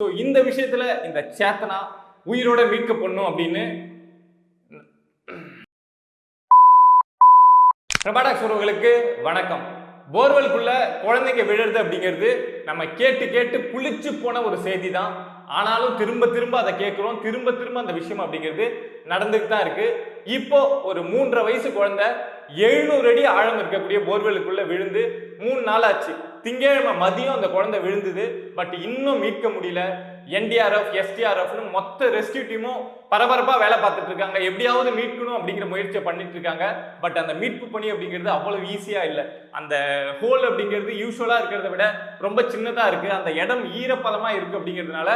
So இந்த விஷயத்தில் இந்த சேத்தனா உயிரோட மீட்க பண்ணும் அப்படின்னு பிரபாடாக்ஸ் உறவுகளுக்கு வணக்கம். போர்வெலுக்குள்ள குழந்தைங்க விழுறது அப்படிங்கிறது நம்ம கேட்டு கேட்டு புளிச்சு போன ஒரு செய்தி தான் ஆனாலும் திரும்ப திரும்ப அதை கேட்குறோம். திரும்ப திரும்ப அந்த விஷயம் அப்படிங்கிறது நடந்துட்டு தான் இருக்கு. இப்போ ஒரு மூன்றரை வயசு குழந்தை எழுநூறு அடி ஆழம் இருக்கக்கூடிய போர்வெலுக்குள்ள விழுந்து மூணு நாள் ஆச்சு. திங்கக்கிழமை மதியம் அந்த குழந்தை விழுந்தது பட் இன்னும் மீட்க முடியல. என்டிஆர்எஃப் எஸ்டிஆர்எஃப்னு மொத்த ரெஸ்கியூ டீமும் பரபரப்பாக வேலை பார்த்துட்டு இருக்காங்க. எப்படியாவது மீட்கணும் அப்படிங்கிற முயற்சியை பண்ணிட்டு இருக்காங்க. பட் அந்த மீட்பு பணி அப்படிங்கிறது அவ்வளவு ஈஸியாக இல்லை. அந்த ஹோல் அப்படிங்கிறது யூஸ்வலாக இருக்கிறத விட ரொம்ப சின்னதாக இருக்குது அந்த இடம் ஈரப்பதமாக இருக்குது அப்படிங்கிறதுனால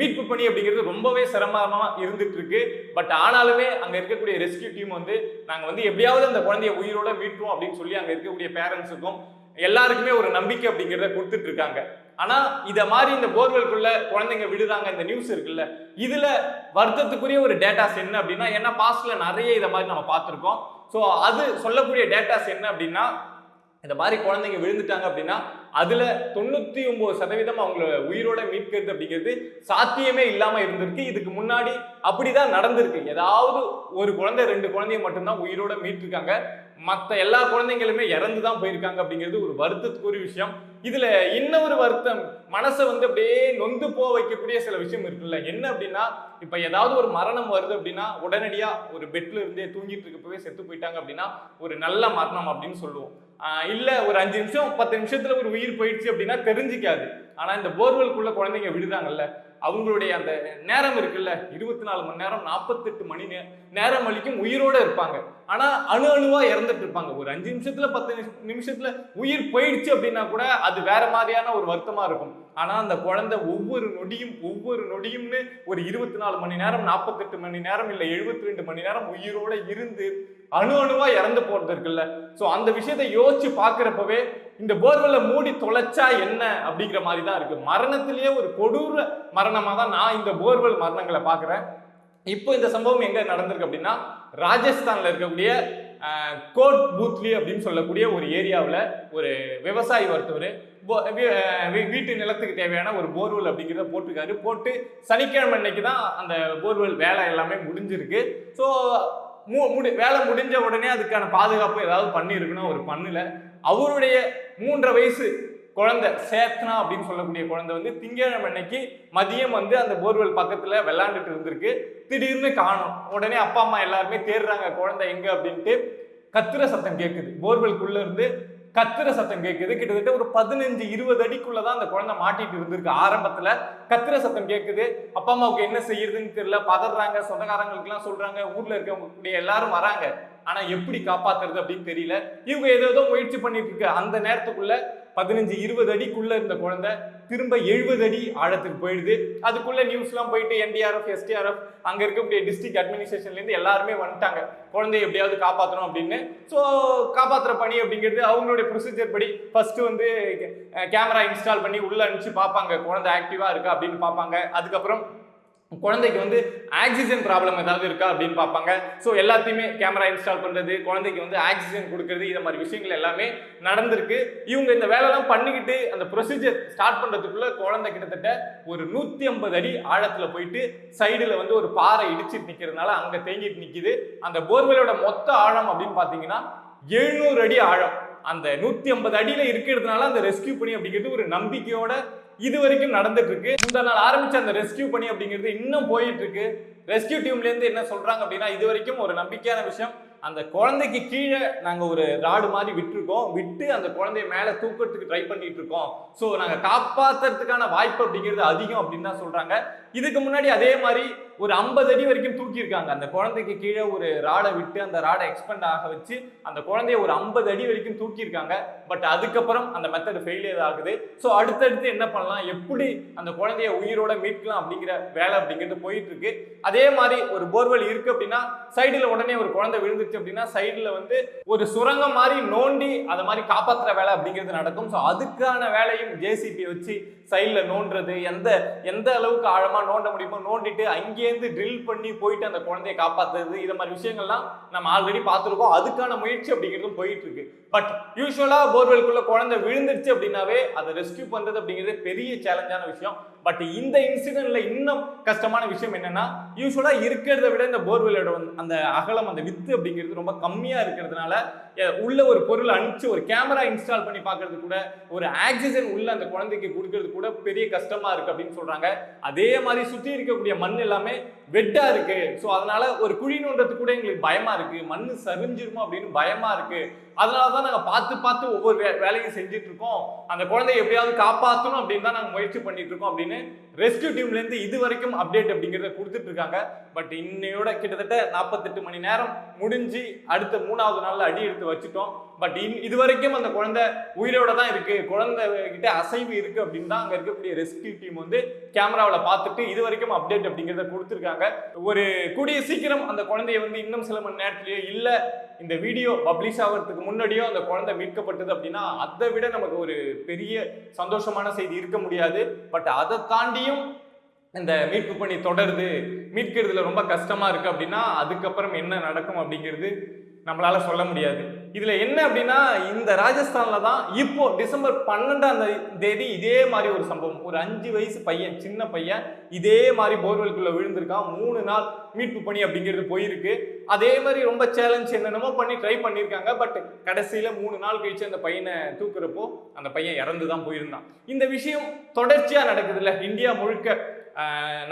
மீட்பு பணி அப்படிங்கிறது ரொம்பவே சிரமமாக இருந்துட்டு இருக்கு. பட் ஆனாலுமே அங்கே இருக்கக்கூடிய ரெஸ்கியூ டீம் வந்து நாங்கள் வந்து எப்படியாவது அந்த குழந்தைய உயிரோட மீட்போம் அப்படின்னு சொல்லி அங்கே இருக்கக்கூடிய பேரண்ட்ஸுக்கும் எல்லாருக்குமே ஒரு நம்பிக்கை அப்படிங்கிறத கொடுத்துட்டு இருக்காங்க ஆனா இத மாதிரி இந்த போர்வெல்குள்ள குழந்தைங்க விடுறாங்க இந்த நியூஸ் இருக்குல்ல இதுல வருத்தத்துக்குரிய ஒரு டேட்டாஸ் என்ன அப்படின்னா ஏன்னா பாஸ்ட்ல நிறைய இதை மாதிரி நம்ம பார்த்துருக்கோம். ஸோ அது சொல்லக்கூடிய டேட்டாஸ் என்ன அப்படின்னா இந்த மாதிரி குழந்தைங்க விழுந்துட்டாங்க அப்படின்னா அதுல தொண்ணூத்தி ஒன்பது சதவீதம் அவங்கள உயிரோட மீட்கிறது அப்படிங்கிறது சாத்தியமே இல்லாம இருந்திருக்கு. இதுக்கு முன்னாடி அப்படிதான் நடந்திருக்கு. ஏதாவது ஒரு குழந்தை ரெண்டு குழந்தைய மட்டும்தான் உயிரோட மீட்டிருக்காங்க. மற்ற எல்லா குழந்தைங்களுமே இறந்து தான் போயிருக்காங்க அப்படிங்கிறது ஒரு வருத்தத்துக்குரிய விஷயம். இதுல இன்னொரு வருத்தம் மனசை வந்து அப்படியே நொந்து போக வைக்கக்கூடிய சில விஷயம் இருக்குல்ல. என்ன அப்படின்னா இப்ப ஏதாவது ஒரு மரணம் வருது அப்படின்னா உடனடியா ஒரு பெட்ல இருந்தே தூங்கிட்டு இருக்கப்பவே செத்து போயிட்டாங்க அப்படின்னா ஒரு நல்ல மரணம் அப்படின்னு சொல்லுவோம். இல்ல ஒரு அஞ்சு நிமிஷம் பத்து நிமிஷத்துல ஒரு உயிர் போயிடுச்சு அப்படின்னா தெரிஞ்சுக்காது. ஆனா இந்த போர்வெலுக்குள்ள குழந்தைங்க விடுறாங்கல்ல அவங்களுடைய அந்த நேரம் இருக்குல்ல இருபத்தி நாலு மணி நேரம் நாற்பத்தெட்டு மணி நேரம் அளிக்கும் உயிரோட இருப்பாங்க. ஆனா அணு அணுவா இறந்துட்டு இருப்பாங்க. ஒரு அஞ்சு நிமிஷத்துல பத்து நிமிஷத்தில் நிமிஷத்துல உயிர் போயிடுச்சு அப்படின்னா கூட அது வேற மாதிரியான ஒரு வருத்தமா இருக்கும். ஆனா அந்த குழந்தை ஒவ்வொரு நொடியும் ஒவ்வொரு நொடியும்னு ஒரு இருபத்தி நாலு மணி நேரம் நாற்பத்தெட்டு மணி நேரம் இல்ல எழுபத்தி ரெண்டு மணி நேரம் உயிரோட இருந்து அணு அணுவா இறந்து போறது இருக்குல்ல. ஸோ அந்த விஷயத்தை யோசிச்சு பாக்குறப்பவே இந்த போர்வெல்ல மூடி தொலைச்சா என்ன அப்படிங்கிற மாதிரி தான் இருக்கு. மரணத்திலேயே ஒரு கொடூர மரணமாக தான் நான் இந்த போர்வெல் மரணங்களை பார்க்குறேன். இப்போ இந்த சம்பவம் எங்கே நடந்திருக்கு அப்படின்னா ராஜஸ்தானில் இருக்கக்கூடிய கோட் பூத்லி அப்படின்னு சொல்லக்கூடிய ஒரு ஏரியாவில் ஒரு விவசாயி ஒருத்தவர் போ- வீட்டு நிலத்துக்கு தேவையான ஒரு போர்வெல் அப்படிங்கிறத போட்டிருக்காரு. போட்டு சனிக்கிழமை அன்னைக்கு தான் அந்த போர்வெல் வேலை எல்லாமே முடிஞ்சிருக்கு. ஸோ மு முடி வேலை முடிஞ்ச உடனே அதுக்கான பாதுகாப்பு ஏதாவது பண்ணியிருக்குன்னா ஒரு பண்ணல. அவருடைய மூன்றரை வயசு குழந்தை சேத்னா அப்படின்னு சொல்லக்கூடிய குழந்தை வந்து திங்கட்கிழமை அன்னைக்கு மதியம் வந்து அந்த போர்வெல் பக்கத்துல விளையாண்டுட்டு இருந்திருக்கு. திடீர்னு காணும். உடனே அப்பா அம்மா எல்லாருமே தேடுறாங்க குழந்தை எங்க அப்படின்ட்டு கத்துற சத்தம் கேட்குது போர்வெல்குள்ள இருந்து கத்துற சத்தம் கேட்குது கிட்டத்தட்ட ஒரு பதினஞ்சு இருபது அடிக்குள்ள தான் அந்த குழந்தை மாட்டிட்டு இருந்திருக்கு. ஆரம்பத்துல கத்துற சத்தம் கேட்குது அப்பா அம்மாவுக்கு என்ன செய்யறதுன்னு தெரியல. பதறாங்க. சொந்தக்காரங்களுக்கு எல்லாம் சொல்றாங்க. ஊர்ல இருக்கவங்க எல்லாரும் வராங்க. ஆனா எப்படி காப்பாத்துறது அப்படின்னு தெரியல. இவங்க ஏதோ ஏதோ முயற்சி பண்ணிட்டு இருக்கு. அந்த நேரத்துக்குள்ள பதினஞ்சு இருபது அடிக்குள்ள இருந்த குழந்தை திரும்ப எழுபது அடி ஆழத்துக்கு போயிடுது. அதுக்குள்ள நியூஸ்லாம் போயிட்டு என்டிஆர்எஃப் எஸ்டிஆர்எஃப் அங்க இருக்கக்கூடிய டிஸ்ட்ரிக்ட் அட்மினிஸ்ட்ரேஷன்ல இருந்து எல்லாருமே வந்துட்டாங்க. குழந்தைய எப்படியாவது காப்பாற்றணும் அப்படின்னு. ஸோ காப்பாத்துற பணி அப்படிங்கிறது அவங்களுடைய ப்ரொசீஜர் படி ஃபர்ஸ்ட் வந்து கேமரா இன்ஸ்டால் பண்ணி உள்ள அனுப்பிச்சு பார்ப்பாங்க. குழந்தை ஆக்டிவா இருக்கா அப்படின்னு பார்ப்பாங்க. அதுக்கப்புறம் குழந்தைக்கு வந்து ஆக்சிஜன் ப்ராப்ளம் ஏதாவது இருக்கா அப்படின்னு பார்ப்பாங்க. ஸோ எல்லாத்தையுமே கேமரா இன்ஸ்டால் பண்ணுறது குழந்தைக்கு வந்து ஆக்சிஜன் கொடுக்கறது இந்த மாதிரி விஷயங்கள் எல்லாமே நடந்திருக்கு. இவங்க இந்த வேலைலாம் பண்ணிக்கிட்டு அந்த ப்ரொசீஜர் ஸ்டார்ட் பண்ணுறதுக்குள்ளே குழந்தை கிட்டத்தட்ட ஒரு நூற்றி ஐம்பது அடி ஆழத்தில் போயிட்டு சைடில் வந்து ஒரு பாறை இடிச்சிட்டு நிற்கிறதுனால அங்கே தேங்கிட்டு நிற்கிது அந்த போர்வெலோட மொத்த ஆழம் அப்படின்னு பார்த்தீங்கன்னா எழுநூறு அடி ஆழம். அந்த நூற்றி ஐம்பது அடியில் இருக்கிறதுனால அந்த ரெஸ்கியூ பண்ணி அப்படிங்கிறது ஒரு நம்பிக்கையோட இது வரைக்கும் நடந்துட்டு இருக்கு இந்த நாள் ஆரம்பிச்ச அந்த ரெஸ்கியூ பண்ணி அப்படிங்கிறது இன்னும் போயிட்டு இருக்கு ரெஸ்கியூ டீம்ல இருந்து என்ன சொல்றாங்க அப்படின்னா இது வரைக்கும் ஒரு நம்பிக்கையான விஷயம். அந்த குழந்தைக்கு கீழே நாங்க ஒரு ராடு மாதிரி விட்டுருக்கோம். விட்டு அந்த குழந்தைய மேல தூக்கிறதுக்கு ட்ரை பண்ணிட்டு இருக்கோம் ஸோ நாங்க காப்பாத்துறதுக்கான வாய்ப்பு அப்படிங்கிறது அதிகம் அப்படின்னு தான் சொல்றாங்க. இதுக்கு முன்னாடி அதே மாதிரி ஒரு ஐம்பது அடி வரைக்கும் தூக்கியிருக்காங்க. அந்த குழந்தைக்கு கீழே ஒரு ராடை விட்டு அந்த ராடை எக்ஸ்பெண்ட் ஆக வச்சு அந்த குழந்தைய ஒரு ஐம்பது அடி வரைக்கும் தூக்கியிருக்காங்க. பட் அதுக்கப்புறம் அந்த மெத்தட் ஃபெயிலியர் ஆகுது. ஸோ அடுத்தடுத்து என்ன பண்ணலாம்? எப்படி அந்த குழந்தைய உயிரோட மீட்கலாம் அப்படிங்கிற வேலை அப்படிங்கிறது போயிட்டு இருக்கு அதே மாதிரி ஒரு போர்வெல் இருக்கு அப்படின்னா சைடில் உடனே ஒரு குழந்தை விழுந்துச்சு அப்படின்னா சைடில் வந்து ஒரு சுரங்கம் மாதிரி நோண்டி அதை மாதிரி காப்பாற்றுற வேலை அப்படிங்கிறது நடக்கும். ஸோ அதுக்கான வேலையும் ஜேசிபி வச்சு சைடில் நோண்டுறது எந்த எந்த அளவுக்கு ஆழமாக ஆழமா நோண்ட முடியுமோ நோண்டிட்டு அங்கேருந்து ட்ரில் பண்ணி போயிட்டு அந்த குழந்தைய காப்பாத்துறது இது மாதிரி விஷயங்கள்லாம் நம்ம ஆல்ரெடி பார்த்துருக்கோம். அதுக்கான முயற்சி அப்படிங்கிறதும் போயிட்டு இருக்கு பட் யூஸ்வலாக போர்வெலுக்குள்ள குழந்தை விழுந்துருச்சு அப்படின்னாவே அதை ரெஸ்கியூ பண்றது அப்படிங்கிறது பெரிய சேலஞ்சான விஷயம். பட் இந்த இன்சிடென்ட்ல இன்னும் கஷ்டமான விஷயம் என்னன்னா யூஸ்வலா இருக்கிறத விட இந்த போர்வெல்லோட வந்து அந்த அகலம் அந்த வித்து அப்படிங்கிறது ரொம்ப கம்மியா இருக்கிறதுனால உள்ள ஒரு பொருள் அனுப்பிச்சு ஒரு கேமரா இன்ஸ்டால் பண்ணி பார்க்கறது கூட ஒரு ஆக்சிஜன் உள்ள அந்த குழந்தைக்கு கொடுக்கறது கூட பெரிய கஷ்டமா இருக்கு அப்படின்னு சொல்றாங்க. அதே மாதிரி சுத்தி இருக்கக்கூடிய மண் எல்லாமே வெட்டா இருக்கு. ஸோ அதனால ஒரு குழி நோன்றது கூட எங்களுக்கு பயமா இருக்கு. மண் சரிஞ்சிருமோ அப்படின்னு பயமா இருக்கு. அதனால தான் நாங்கள் பார்த்து பார்த்து ஒவ்வொரு வே வேலையும் செஞ்சுட்டு இருக்கோம் அந்த குழந்தைய எப்படியாவது காப்பாற்றணும் அப்படின்னு தான் நாங்கள் முயற்சி பண்ணிட்டு இருக்கோம் அப்படின்னு ரெஸ்கியூ டீம்லேருந்து இது வரைக்கும் அப்டேட் அப்படிங்கிறத கொடுத்துட்டு இருக்காங்க பட் இன்னையோட கிட்டத்தட்ட நாற்பத்தெட்டு மணி நேரம் முடிஞ்சு அடுத்த மூணாவது நாளில் அடி எடுத்து வச்சுட்டோம். பட் இன் இது வரைக்கும் அந்த குழந்தை உயிரோட தான் இருக்கு. குழந்தை கிட்ட அசைவு இருக்கு அப்படின்னு தான் அங்க இருக்கக்கூடிய ரெஸ்கியூ டீம் வந்து கேமராவில் பார்த்துட்டு இது வரைக்கும் அப்டேட் அப்படிங்கிறத கொடுத்துருக்காங்க. ஒரு கூடிய சீக்கிரம் அந்த குழந்தைய வந்து இன்னும் சில மணி நேரத்துலயோ இல்ல இந்த வீடியோ பப்ளிஷ் ஆகிறதுக்கு முன்னாடியோ அந்த குழந்தை மீட்கப்பட்டது அப்படின்னா அதை விட நமக்கு ஒரு பெரிய சந்தோஷமான செய்தி இருக்க முடியாது. பட் அதை தாண்டியும் இந்த மீட்பு பணி தொடருது. மீட்கிறதுல ரொம்ப கஷ்டமா இருக்கு அப்படின்னா அதுக்கப்புறம் என்ன நடக்கும் அப்படிங்கிறது நம்மளால் சொல்ல முடியாது. இதில் என்ன அப்படின்னா இந்த ராஜஸ்தானில் தான் இப்போ டிசம்பர் பன்னெண்டாம் தேதி இதே மாதிரி ஒரு சம்பவம். ஒரு அஞ்சு வயசு பையன் சின்ன பையன் இதே மாதிரி போர்வெல்குள்ளே விழுந்திருக்கான். மூணு நாள் மீட்பு பணி அப்படிங்கிறது போயிருக்கு. அதே மாதிரி ரொம்ப சேலஞ்ச் என்னென்னமோ பண்ணி ட்ரை பண்ணியிருக்காங்க பட் கடைசியில் மூணு நாள் கழிச்சு அந்த பையனை தூக்குறப்போ அந்த பையன் இறந்து தான் போயிருந்தான். இந்த விஷயம் தொடர்ச்சியாக நடக்குதுல்ல இந்தியா முழுக்க.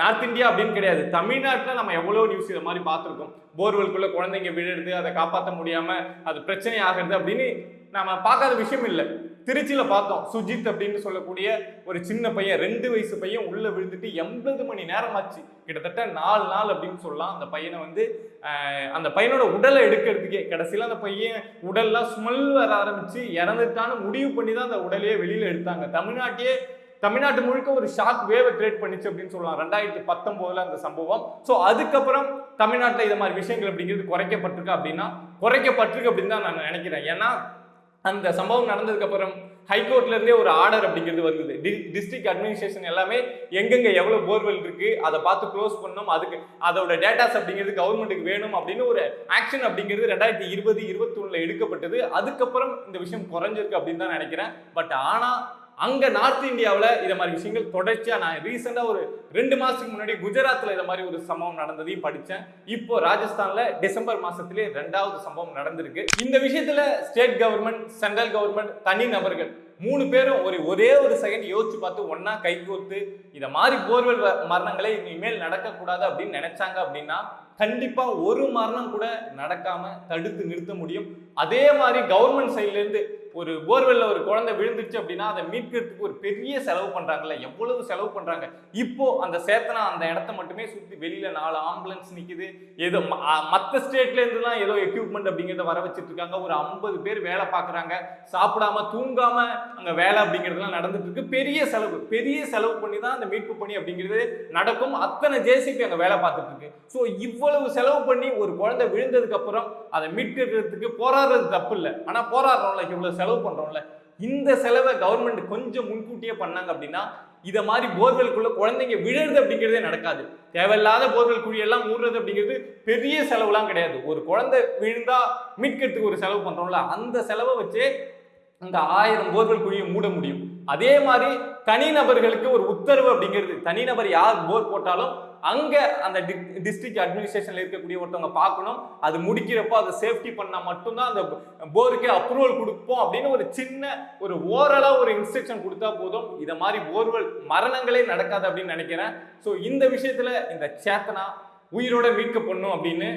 நார்த் இந்தியா அப்படின்னு கிடையாது. தமிழ்நாட்டில் நம்ம எவ்வளோ நியூஸ் இதை மாதிரி பார்த்துருக்கோம். போர்வெல்குள்ளே குழந்தைங்க விழுறது அதை காப்பாற்ற முடியாமல் அது பிரச்சனை ஆகிறது அப்படின்னு நம்ம பார்க்காத விஷயம் இல்லை. திருச்சியில் பார்த்தோம். சுஜித் அப்படின்னு சொல்லக்கூடிய ஒரு சின்ன பையன் ரெண்டு வயசு பையன் உள்ளே விழுந்துட்டு எண்பது மணி நேரம் ஆச்சு கிட்டத்தட்ட நாலு நாள் அப்படின்னு சொல்லலாம். அந்த பையனை வந்து அந்த பையனோட உடலை எடுக்கிறதுக்கே கடைசியில் அந்த பையன் உடல்லாம் ஸ்மெல் வர ஆரம்பித்து இறந்துட்டான்னு முடிவு பண்ணி தான் அந்த உடலையே வெளியில் எடுத்தாங்க. தமிழ்நாட்டையே தமிழ்நாட்டு முழுக்க ஒரு ஷாக் வேவை கிரியேட் பண்ணிச்சு அப்படின்னு சொல்லலாம். ரெண்டாயிரத்தி பத்தொன்பதுல அந்த சம்பவம். ஸோ அதுக்கப்புறம் தமிழ்நாட்டில் இது மாதிரி விஷயங்கள் அப்படிங்கிறது குறைக்கப்பட்டிருக்கு அப்படின்னா குறைக்கப்பட்டிருக்கு அப்படின்னு தான் நான் நினைக்கிறேன். ஏன்னா அந்த சம்பவம் நடந்ததுக்கப்புறம் ஹைகோர்ட்லேருந்தே ஒரு ஆர்டர் அப்படிங்கிறது வருது டி டிஸ்ட்ரிக்ட் அட்மினிஸ்ட்ரேஷன் எல்லாமே எங்கெங்கே எவ்வளோ போர்வெல் இருக்குது அதை பார்த்து க்ளோஸ் பண்ணணும் அதுக்கு அதோட டேட்டாஸ் அப்படிங்கிறது கவர்மெண்ட்டுக்கு வேணும் அப்படின்னு ஒரு ஆக்ஷன் அப்படிங்கிறது ரெண்டாயிரத்தி இருபது இருபத்தொன்னில் எடுக்கப்பட்டது. அதுக்கப்புறம் இந்த விஷயம் குறைஞ்சிருக்கு அப்படின்னு தான் நினைக்கிறேன். பட் ஆனால் அங்கே நார்த் இந்தியாவில் இதை மாதிரி விஷயங்கள் தொடர்ச்சியாக நான் ரீசெண்டாக ஒரு ரெண்டு மாதத்துக்கு முன்னாடி குஜராத்தில் இதை மாதிரி ஒரு சம்பவம் நடந்ததையும் படித்தேன் இப்போ ராஜஸ்தானில் டிசம்பர் மாதத்துலேயே ரெண்டாவது சம்பவம் நடந்திருக்கு. இந்த விஷயத்தில் ஸ்டேட் கவர்மெண்ட் சென்ட்ரல் கவர்மெண்ட் தனி நபர்கள் மூணு பேரும் ஒரு ஒரே ஒரு செகண்ட் யோசிச்சு பார்த்து ஒன்னா கை கோர்த்து இதை மாதிரி போர்வெல் வ- மரணங்களே இனிமேல் நடக்கக்கூடாது அப்படின்னு நினைச்சாங்க அப்படின்னா கண்டிப்பா ஒரு மரணம் கூட நடக்காம தடுத்து நிறுத்த முடியும். அதே மாதிரி கவர்மெண்ட் சைட்ல இருந்து ஒரு போர்வெல்ல ஒரு குழந்தை விழுந்துருச்சு அப்படின்னா அதை மீட்கிறதுக்கு ஒரு பெரிய செலவு பண்றாங்கல்ல? எவ்வளவு செலவு பண்றாங்க? இப்போ அந்த சேத்தனா அந்த இடத்த மட்டுமே சுத்தி வெளியில நாலு ஆம்புலன்ஸ் நிக்குது. ஏதோ ம- மத்த ஸ்டேட்ல இருந்துலாம் ஏதோ எக்யூப்மெண்ட் அப்படிங்கிறத வர வச்சிட்டு இருக்காங்க ஒரு ஐம்பது பேர் வேலை பார்க்குறாங்க. சாப்பிடாம தூங்காம அங்க வேலை அப்படிங்கிறதுலாம் நடந்துட்டு இருக்கு பெரிய செலவு. பெரிய செலவு பண்ணி தான் அந்த மீட்பு பணி அப்படிங்கிறது நடக்கும். அத்தனை ஜேசிபி அங்க வேலை பார்த்துட்டு இருக்கு ஸோ இவ்வளவு செலவு பண்ணி ஒரு குழந்தை விழுந்ததுக்கு அப்புறம் அதை மீட்கிறதுக்கு போராடுறது தப்பு இல்லை ஆனா போராடுறோம்ல இவ்வளவு செலவு செலவு பண்ணுறோம்ல இந்த செலவை கவர்மெண்ட் கொஞ்சம் முன்கூட்டியே பண்ணாங்க அப்படின்னா இதை மாதிரி போர்வெல்குள்ள குழந்தைங்க விழுறது அப்படிங்கிறதே நடக்காது. தேவையில்லாத போர்வெல் குழியெல்லாம் மூடுறது அப்படிங்கிறது பெரிய செலவுலாம் கிடையாது. ஒரு குழந்தை விழுந்தா மீட்கிறதுக்கு ஒரு செலவு பண்ணுறோம்ல அந்த செலவை வச்சே இந்த ஆயிரம் போர்வெல் குழியை மூட முடியும். அதே மாதிரி தனிநபர்களுக்கு ஒரு உத்தரவு அப்படிங்கிறது தனிநபர் யார் போர் போட்டாலும் அங்கே அந்த டிஸ்ட்ரிக்ட் அட்மினிஸ்ட்ரேஷனில் இருக்கக்கூடிய ஒருத்தவங்க பார்க்கணும். அது முடிக்கிறப்போ அதை சேஃப்டி பண்ணால் மட்டும்தான் அந்த போருக்கு அப்ரூவல் கொடுப்போம் அப்படின்னு ஒரு சின்ன ஒரு ஓரளவு ஒரு இன்ஸ்ட்ரக்ஷன் கொடுத்தா போதும். இதை மாதிரி போர்வெல் மரணங்களே நடக்காது அப்படின்னு நினைக்கிறேன். ஸோ இந்த விஷயத்தில் இந்த சேத்தனா உயிரோட மீட்க பண்ணும் அப்படின்னு